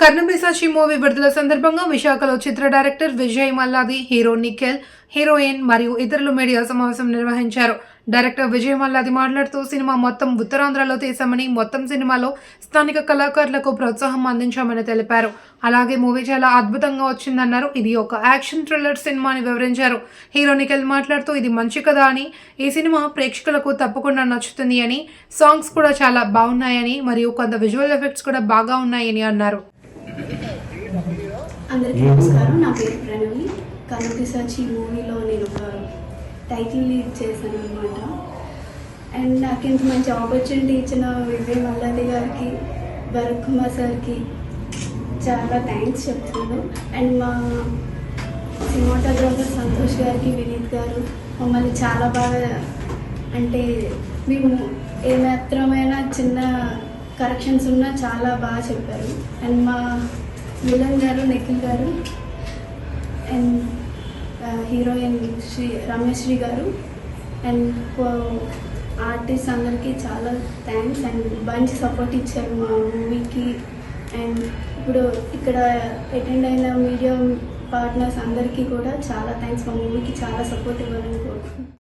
కర్ణమిసాచి movie విడుదల సందర్భంగా విశాఖలో చిత్ర director Vijay Malladi hero Nikhil heroine మరియు ఇతరులు మీడియా సమావేశం నిర్వహించారు. డైరెక్టర్ విజయ్ మల్లాది మాట్లాడుతూ సినిమా మొత్తం ఉత్తరాంధ్రలో తీసామని మొత్తం సినిమాలో స్థానిక కళాకారులకు ప్రోత్సాహం అందించామని తెలిపారు. అలాగే మూవీ చాలా అద్భుతంగా వచ్చిందన్నారు. ఇది ఒక యాక్షన్ థ్రిల్లర్ సినిమా అని వివరించారు. హీరో నిఖిల్ మాట్లాడుతూ ఇది మంచి కదా అని ఈ సినిమా ప్రేక్షకులకు తప్పకుండా నచ్చుతుంది అని సాంగ్స్ కూడా చాలా బాగున్నాయని మరియు కొంత విజువల్ ఎఫెక్ట్స్ కూడా బాగా ఉన్నాయని అన్నారు. అందరికీ నమస్కారం. నా పేరు ప్రణవి. కనుపిసాచి మూవీలో నేను ఒక టైటిల్ లీడ్ చేశాను అనమాట అండ్ నాకు ఇంత మంచి ఆపర్చునిటీ ఇచ్చిన విజయ్ మల్లాది గారికి భరత్ కుమార్ సార్కి చాలా థ్యాంక్స్ చెప్తున్నాను. అండ్ మా సినిమాటోగ్రాఫర్ సంతోష్ గారికి వినీత్ గారు మమ్మల్ని చాలా బాగా అంటే మేము ఏమాత్రమైన చిన్న కరెక్షన్స్ ఉన్నా చాలా బాగా చెప్పారు. అండ్ మా విలన్ గారు నిఖిల్ గారు and heroine uh, Shri Rameshri గారు అండ్ ఆర్టిస్ట్ uh, అందరికీ చాలా థ్యాంక్స్ అండ్ మంచి సపోర్ట్ ఇచ్చారు మా మూవీకి అండ్ ఇప్పుడు ఇక్కడ అటెండ్ అయిన మీడియా పార్ట్నర్స్ అందరికీ కూడా చాలా థ్యాంక్స్ మా మూవీకి చాలా సపోర్ట్ ఇవ్వాలని కోరుకుంటున్నాను.